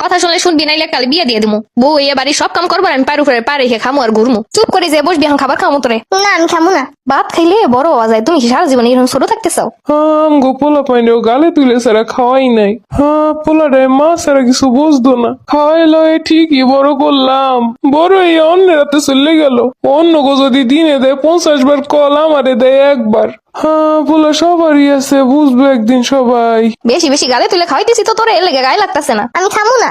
কথা শুনলে শুনবি নাইলে কাল বিয়ে দিয়ে দিমু। বউ এ বাড়ি সব কাম করব আর আমি পার উপরে পা রেখে খামু আর ঘুরমু। চুপ করে যে বসবি এখন খাবার খামু তোরে। না আমি খামু না। ভাত খাইলে বড় হওয়া যায় তুমি কি সারা জীবন এরকম ছোট থাকতে চাও? হাম গো পোলা পাইনেও গালে তুলে সারা খাওয়াই নাই। হ্যাঁ পোলাটায় মা সারা কিছু বুঝতো না। খাওয়াই লয় ঠিকই বড় করলাম। বড় এই অন্যের হাতে চলে গেল। অন্য গো যদি দিনে দেয় পঞ্চাশ বার কল আমারে দেয় একবার। হ্যাঁ পোলা সবারই আছে বুঝবে একদিন সবাই। বেশি বেশি গালে তুলে খাওয়াইতেছি তো তোরে এর লেগে গায়ে লাগতেছে না। আমি খামু না।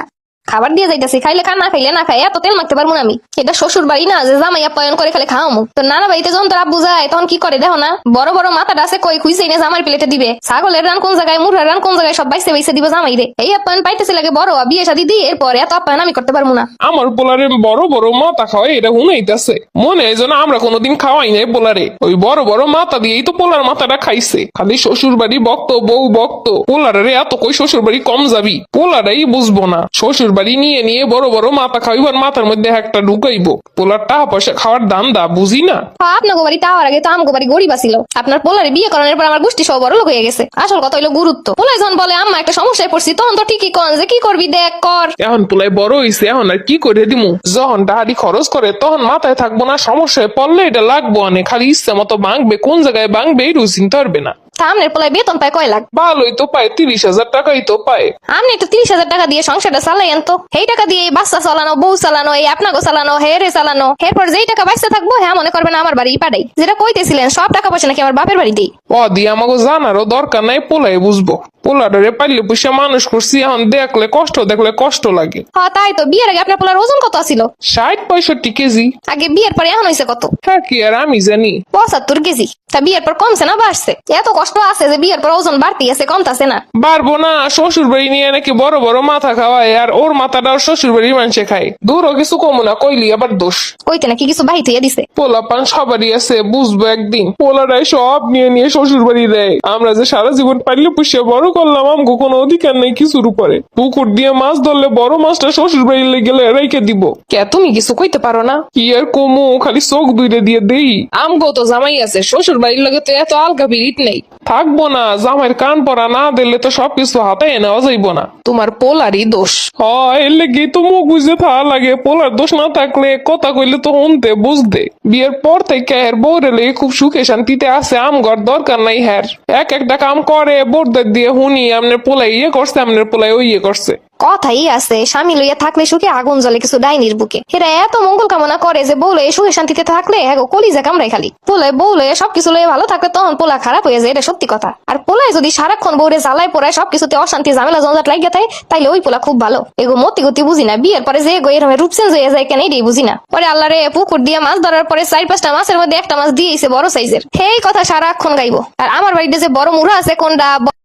খাবার দিয়ে যাইতেছি, খাইলে খা না খাইলে না খাই এত তেল মাখতে পারব না আমি। এটা শ্বশুর বাড়ি না, যে জামাই আপ্যায়ন করে খালি খাওয়ামু। তো নানা বাড়িতে যখন তোর যায়, তখন কি করে দেখো না? বড় বড় মাথাটা আছে, কই খুঁজছে না জামার প্লেটে দিবে। ছাগলের রান কোন জায়গায় মুরহার রান কোন জায়গায়, সব বাইসে বাইসে দিবে জামাই রে। এই আপ্যায়ন পাইতেছে লাগে বড় বিয়ে শাদি দিয়ে এরপর এত আপ্যায়ন আমি করতে পারব না। আমার পোলারে বড় বড় মাথা খাওয়াই, এটা হুনাইতেছে। মনে হয় যেন আমরা কোনোদিন খাওয়াই নাই পোলারে। ওই বড় বড় মাথা দিয়েই তো পোলার মাথাটা খাইছে। খালি শ্বশুর বাড়ি বক্ত, বউ বক্ত। পোলারে এত কই শ্বশুর বাড়ি কম যাবি? পোলারাই বুঝব না। শ্বশুর বাড়ি নিয়ে নিয়ে বড় বড় মাথা খাইবার মাথার মধ্যে একটা ঢুকাইবো। পোলার টাকা পয়সা খাওয়ার দাম দা বুঝি না? আপনার বাড়ি তাওয়ার আগে তো আমগো বাড়ি গরিব আসিল আপনার পোলারে বিয়ে করানোর পর আমার গোষ্ঠী সব বড় লোক হয়ে গেছে। আসল কথা হইল গুরুত্ব। পোলাই যখন বলে আম্মা একটা সমস্যায় পড়ছি তখন তো ঠিকই কন যে কি করবি দেখ কর। এখন পোলাই বড় হইছে এখন আর কি করে দিমু? যখন ডাহারি খরচ করে তখন মাথায় থাকব না সমস্যায় পড়লে এটা লাগবো অনেক। খালি ইচ্ছে মতো ভাঙবে কোন জায়গায় ভাঙবে এই চিনতে পারবে না। সামনের পোলাই বেতন পায় কয় লাখ? ভালোই তো পায় তিরিশ হাজার টাকাই তো পায়। আপনি একটু তিরিশ হাজার টাকা দিয়ে সংসারটা চালাইয়েন তো সেই টাকা দিয়ে বাচ্চা চালানো বউ চালানো এই আপনাকে চালানো হেরে চালানো এরপর যেই টাকা বাঁচতে থাকব হ্যাঁ মনে করবেন আমার বাড়ি পাঠাই যেটা কইতেছিলেন সব টাকা পয়সা নাকি আমার বাপের বাড়ি দিই ও দিয়ে আমাকে জানারও দরকার নাই পোলাই বুঝব। পোলাডারে পাইলে পুষে মানুষ করছি এখন দেখলে কষ্ট দেখলে কষ্ট লাগে। হ্যাঁ তাই তো বিয়ের আগে আপনার পোলার ওজন কত ছিল ষাট পঁয়ষট্টি কেজি। আগে বিয়ের পরে এখন হয়েছে কত? হ্যাঁ কি আর আমি জানি। পঁচাত্তর কেজি। তা বিয়ের পর কমছে না বাড়ছে এত কষ্ট আছে যে বিয়ের পর ওজন বাড়তি আছে কমতাছে না। পারব না শ্বশুর বাড়ি নিয়ে নাকি বড় বড় মাথা খাওয়ায় আর ওর মাথাটা ওর শ্বশুর বাড়ির মানুষে খায়। দূরও কিছু কমু না কইলি আবার দোষ। কইতে নাকি কিছু বাহিত হইয়া দিছে? পোলা পান সবারই আছে বুঝব একদিন। পোলারাই সব নিয়ে নিয়ে শ্বশুর বাড়ি দেয়। আমরা যে সারা জীবন পাইলে পুষে বড় করলাম আমগো কোনো অধিকার নেই কিছুর উপরে। পুকুর দিয়ে মাছ ধরলে বড় মাছটা শ্বশুর বাড়ি গেলে রেখে দিব। কে তুমি কিছু কইতে পারো না? কি আর কমু খালি চোখ দুইরে দিয়ে দেই। আমগো তো জামাই আছে শ্বশুর বাড়ির লগে তো এত আলগা বিরিট নেই। থাকব না জামাইয়ের কান পরা না দিলে তো সবকিছু হাতে নেওয়া যাইবো না। তোমার পোলারই দোষ। হয় এর লেগে তো মুখ বুঝে থাকা লাগে পোলার দোষ না থাকলে কথা কইলে তো শুনতে বুঝতে। বিয়ের পর থেকে এর বউরে লেগে খুব সুখে শান্তিতে আছে আম ঘর দরকার নাই হ্যার এক একটা কাম করে বোরদের দিয়ে হুনি আমনের পোলাই ইয়ে করছে আমনের পোলাই ওই ইয়ে করছে। কথাই আছে স্বামী লইয়া থাকলে সুখে আগুন জ্বলে কিছু ডাইনির বুকে। এরা এত মঙ্গল কামনা করে যে বউ লয়ে সুখে শান্তিতে থাকলে গো, কলিজা কামড়াই খালি। পোলে বউ লয়ে সবকিছু লয়ে ভালো থাকলে তখন পোলা খারাপ হয়ে যায় এটা সত্যি কথা। আর পোলায় যদি সারাক্ষণ বউরে জ্বালায় পড়ায় সবকিছুতে অশান্তি ঝামেলা জঞ্জাট লাগিয়ে থাকে তাইলে ওই পোলা খুব ভালো। এগো মতি গতি বুঝি না বিয়ের পরে যে গো এরকম রূপ চেঞ্জ হয়ে যায় কেন এটাই বুঝি না। পরে আল্লাহ রে পুকুর দিয়ে মাছ ধরার পরে চার পাঁচটা মাছের মধ্যে একটা মাছ দিয়েছে বড় সাইজের সেই কথা সারাক্ষণ গাইবো। আর আমার বাড়িতে যে বড় মুড়া আছে কোনটা